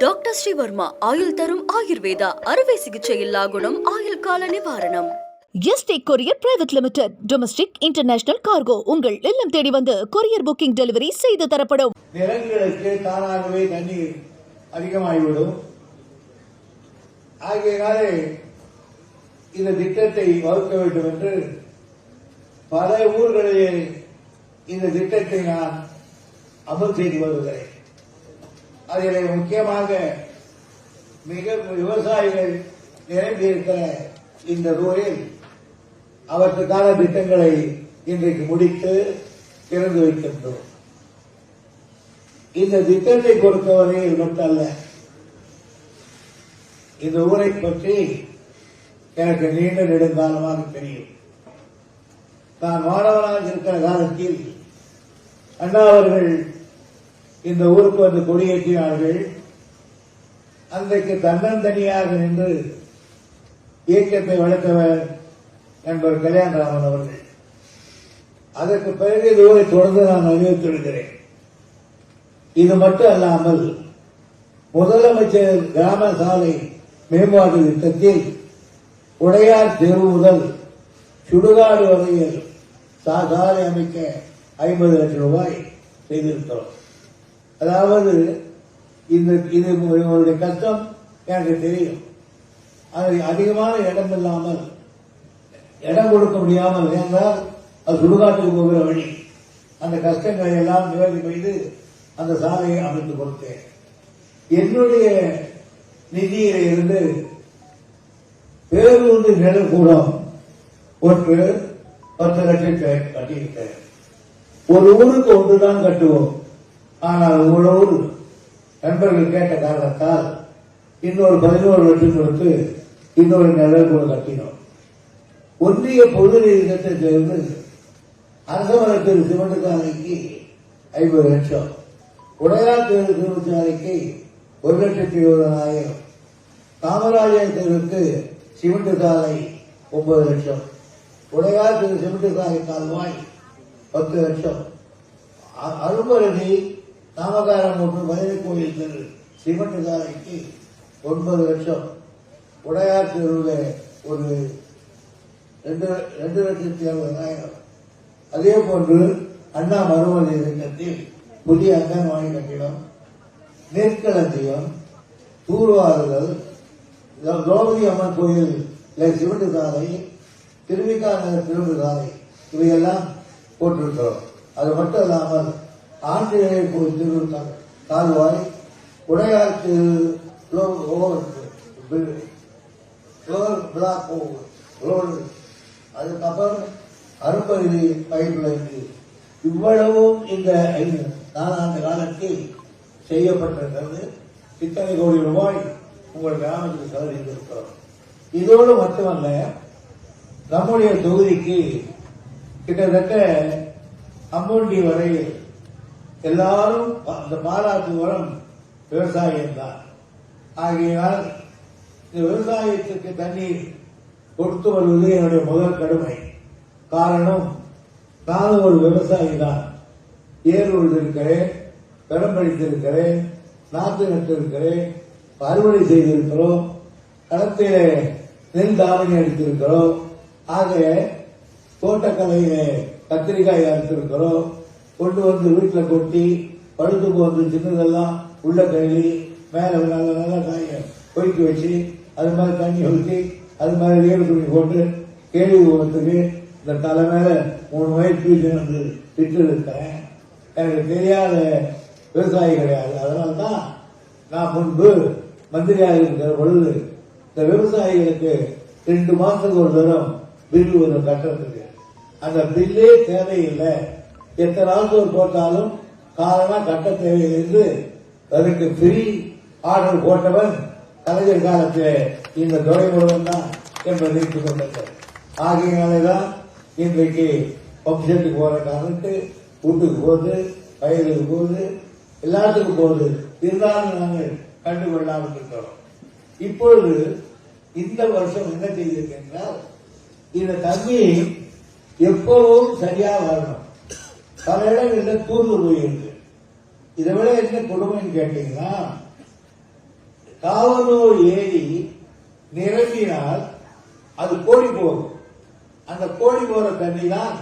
Doctor Sreevarma ஆயுள் தரும் ஆயுர்வேதா அறுவை சிகிச்சை இல்லா குணம் ஆயுள் கால நிவாரணம். ST courier private limited domestic international cargo உங்கள் இல்லம் தேடி வந்து கொரியர் புக்கிங் டெலிவரி செய்து தரப்படும். நிலங்களுக்கு தானாகவே தண்ணீர் அதிகமாகிவிடும். ஆகையினாலே இந்த திட்டத்தை வகுக்க வேண்டும் என்று பல ஊர்களிலே இந்த திட்டத்தை நான் அமல் செய்து வருகிறேன். அதில் முக்கியமாக மிக விவசாயிகள் நிறைந்திருக்கிற இந்த ஊரில் அவற்றுக்கான திட்டங்களை இன்றைக்கு முடித்து திறந்து வைக்கின்றோம். இந்த திட்டத்தை பொறுத்தவரையில் மட்டுமல்ல இந்த ஊரை பற்றி எனக்கு நீண்ட நெடுங்காலமாக தெரியும். நான் மாணவனாக இருக்கிற காலத்தில் அண்ணா அவர்கள் இந்த ஊருக்கு வந்து கொடியேற்றினார்கள். அன்றைக்கு தன்னந்தனியாக நின்று இயக்கத்தை வளர்த்தவர் நண்பர் கல்யாணராமன் அவர்கள். அதற்கு பிறகு இதுவரை தொடர்ந்து நான் அறிவித்திருக்கிறேன். இது மட்டும் அல்லாமல் முதலமைச்சர் கிராம சாலை மேம்பாட்டு திட்டத்தில் உடையார் தெரு முதல் சுடுகாடு வரையில் சாலை அமைக்க ஐம்பது லட்சம் ரூபாய் செய்திருக்கிறோம். அதாவது இந்த இது இவருடைய கஷ்டம் எனக்கு தெரியும். அது அதிகமான இடம் இல்லாமல் இடம் கொடுக்க முடியாமல் என்றால் அது சுடுகாட்டுக்கு போகிற வழி. அந்த கஷ்டங்களை எல்லாம் நிவர்த்தி செய்து அந்த சாலையை அமைத்து கொடுத்தேன். என்னுடைய நிதியில இருந்து பேருந்து கூடம் ஒன்று பத்து லட்சம் கட்டியிருக்கேன் ஒரு ஊருக்கு ஒன்றுதான் கட்டுவோம். ஆனால் உங்களோடு நண்பர்கள் கேட்ட காரணத்தால் இன்னொரு பதினோரு லட்சம் கொடுத்து இன்னொரு கூட கட்டினோம். ஒன்றிய பொது நிதி திட்டத்திலிருந்து அரசமரத்தில் சிமெண்ட் சாலைக்கு ஐம்பது லட்சம் உடையார் தெரு சிமெண்ட் சாலைக்கு ஒரு லட்சத்தி இருபதாயிரம் காமராஜர் தெருவுக்கு சிமெண்ட் சாலை ஒன்பது லட்சம் உடையார் தெரு சிமெண்ட் சாலை கால்வாய் பத்து லட்சம். அரும்பரணி நாமகாரம் ஒன்று மதுரை கோயில் தெரு சிமெண்ட் ஒன்பது லட்சம் உடையார் தெருவில் ஒரு ரெண்டு ரெண்டு லட்சத்தி அறுபதாயிரம். அதே போன்று அண்ணா மறுமலை இயக்கத்தில் புதிய அங்கன்வாடி கட்டிடம் நெற்களஞ்சியம் தூர்வாறுதல் திரௌபதி அம்மன் கோயில் சிவண்டு சாலை திருவிக்கா நகர் திரும்ப சாலை இவையெல்லாம் போட்டிருக்கிறோம். அது மட்டும் இல்லாமல் ஆஞ்சநேயர் கோயில் தாழ்வாய் கால்வாய் உடையார் பிளாக் ரோடு அதுக்கப்புறம் அருப்பகுதி பைப்லைன் இவ்வளவும் இந்த நாலாண்டு காலத்தில் செய்யப்பட்டிருக்கிறது. இத்தனை கோடி ரூபாய் உங்கள் கிராமத்துக்கு செலவழித்திருக்கிறோம் இதோடு மட்டுமல்ல நம்முடைய தொகுதிக்கு கிட்டத்தட்ட அம்மூண்டி வரை எல்லாரும் அந்த பாராட்டு வரம் விவசாயம் தான் ஆகையால் இந்த விவசாயத்துக்கு தண்ணீர் கொடுத்து வருவது என்னுடைய முதல் கடமை. காரணம் நானும் ஒரு விவசாயி தான். ஏர் உழுதிருக்கிறேன் பெரம்படித்திருக்கிறேன் நாற்று நட்டிருக்கிறேன் அறுவடை செய்திருக்கிறோம் களத்திலே நெல் தாவணி அடித்திருக்கிறோம் ஆக தோட்டக்கலையிலே கத்திரிக்காய் அடித்திருக்கிறோம் கொண்டு வந்து வீட்டில் கொட்டி பழுத்து போந்து சின்னதெல்லாம் உள்ள கழுவி மேலே நல்ல நல்ல காய கொதிக்க வச்சு அது மாதிரி தண்ணி ஊற்றி அது மாதிரி ஈர துணி போட்டு கேள்வி போகிறதுக்கு இந்த தலை மேல மூணு வயசு வந்து விட்டு இருக்கிறேன் எனக்கு தெரியாத விவசாயி கிடையாது. அதனால தான் நான் முன்பு மந்திரியாக இருக்கிற பொழுது இந்த விவசாயிகளுக்கு ரெண்டு மாசத்துக்கு ஒரு தரம் பில்லு ஒரு கட்டுறதுக்கு அந்த பில்லே தேவையில்லை. எத்தனை நாள் போட்டாலும் காரணமா கட்ட தேவையில் இருந்து அதுக்கு ஃப்ரீ ஆர்டர் போட்டவன் கலைஞர் காலத்தில் இந்த துறைமுகம் தான் என்பதை நினைத்துக் கொண்டது. ஆகையினாலேதான் இன்றைக்கு பப்செட்டுக்கு போற காரணத்து வீட்டுக்கு போகுது வயலுக்கு போகுது எல்லாத்துக்கும் போகுது. இருந்தாலும் நாங்கள் கண்டுகொள்ளாமல் இருக்கிறோம். இப்பொழுது இந்த வருஷம் என்ன செய்திருக்கின்றால் இந்த தண்ணி எப்பவும் சரியா வரணும். பல இடங்கள்ல தூர்ந்து போயிருக்கு இதை விட என்ன கொடுமைன்னு கேட்டீங்கன்னா காவலூர் ஏரி நிரம்பினால் அது கோடி போகும். அந்த கோடி போற தண்ணி தான்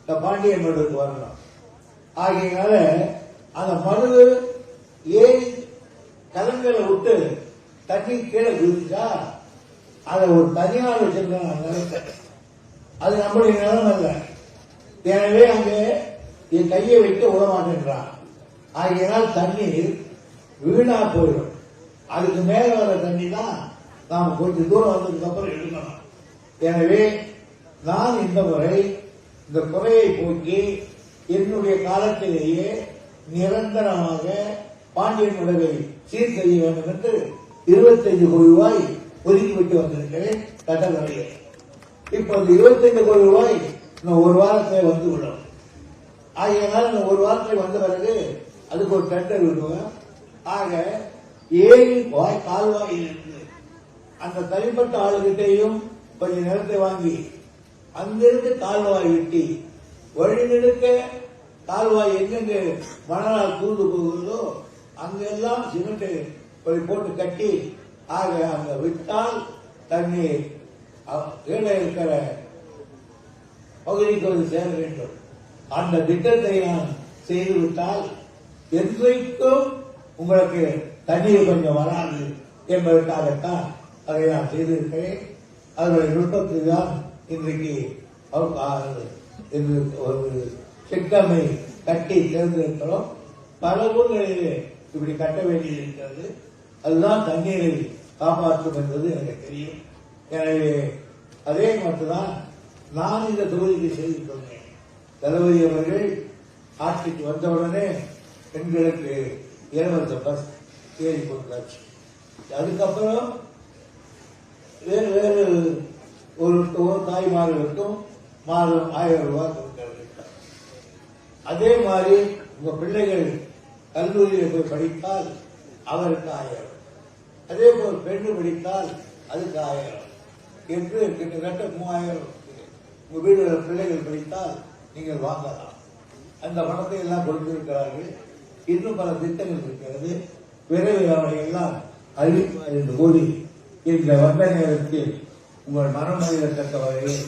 இந்த பாண்டியன் மடுக்கு வரணும். ஆகையினால அந்த மடு ஏரி கலங்களை விட்டு தண்ணி கீழே குதிச்சா அதை ஒரு தனியார் வச்சிருக்காங்க நான் அது நம்மளுடைய நிலம் அல்ல. எனவே அங்கே என் கையை வைக்க விட மாட்டேன்றான் ஆகையினால் தண்ணீர் வீணா போயிடும். அதுக்கு மேல வர தண்ணி தான் நாம் கொஞ்சம் தூரம் வந்ததுக்கு அப்புறம் எடுக்கணும். எனவே நான் இந்த முறை இந்த குறையை போக்கி என்னுடைய காலத்திலேயே நிரந்தரமாக பாண்டியன் உடலை சீர் செய்ய வேண்டும் என்று இருபத்தைந்து கோடி ரூபாய் ஒதுக்கிவிட்டு வந்திருக்கிறேன். இப்போ அந்த இருபத்தைந்து கோடி ரூபாய் இன்னும் ஒரு வாரத்தில் வந்து விடும் ஆகையினால் ஒரு வாரத்தில் வந்த பிறகு அதுக்கு ஒரு டெண்டர் விடுவேன் ஆக ஏழு வாய் கால்வாயில் இருந்து அந்த தனிப்பட்ட ஆளுகிட்டையும் கொஞ்சம் நிலத்தை வாங்கி அங்கிருந்து கால்வாய் வெட்டி வழிநெடுக்க கால்வாய் எங்கெங்க மணலால் தூண்டு போகுதோ அங்கெல்லாம் சிமெண்ட் போய் போட்டு கட்டி ஆக அங்க விட்டால் தண்ணீர் கீழே இருக்கிற பகுதிக்கு வந்து சேர வேண்டும். அந்த திட்டத்தை நான் செய்துவிட்டால் என்றைக்கும் உங்களுக்கு தண்ணீர் கொஞ்சம் வராது என்பதற்காகத்தான் அதை நான் செய்திருக்கிறேன். அதனுடைய நுட்பத்தில் தான் இன்றைக்கு அவர் ஒரு சிக்கமை கட்டி தேர்ந்தெடுக்கிறோம் பல ஊர்களிலே இப்படி கட்ட வேண்டியிருக்கிறது. அதுதான் தண்ணீரை காப்பாற்றும் என்பது எனக்கு தெரியும். எனவே அதே மட்டும்தான் நான் இந்த தொகுதிக்கு செய்து கொண்டேன் தளபதி அவர்கள் ஆட்சிக்கு வந்தவுடனே பெண்களுக்கு இலவச பஸ் ஏறி கொடுத்தாச்சு. அதுக்கப்புறம் வேறு வேறு ஒரு தாய்மார்களுக்கும் மாதம் ஆயிரம் ரூபாய் கொடுக்கிறது அதே மாதிரி உங்க பிள்ளைகள் கல்லூரியில் போய் படித்தால் அவருக்கு ஆயிரம். அதே போல் பெண்ணு படித்தால் அதுக்கு ஆயிரம். என்று கிட்டத்தட்ட மூவாயிரம். உங்க வீடுல பிள்ளைகள் படித்தால் நீங்கள் வாங்கலாம். அந்த பணத்தை எல்லாம் கொடுத்திருக்கிறார்கள். இன்னும் பல திட்டங்கள் இருக்கிறது. விரைவில் அவரை எல்லாம் அறிவிப்பார் என்று கூறி இந்த வந்த நேரத்தில் உங்கள் மனமறியத்தக்க வகையில்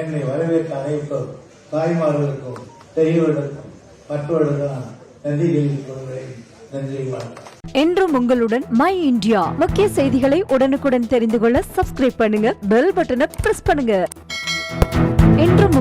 என்னை வரவேற்ற அனைத்தும் தாய்மார்களுக்கும் பெரியவர்களுக்கும் மற்றவர்களுக்கும் நன்றி தெரிவித்துக் கொள்கிறேன். நன்றி வணக்கம். என்றும் உங்களுடன் மை இந்தியா. முக்கிய செய்திகளை உடனுக்குடன் தெரிந்து கொள்ள சப்ஸ்கிரைப் பண்ணுங்க. பெல் பட்டனை பிரஸ் பண்ணுங்க.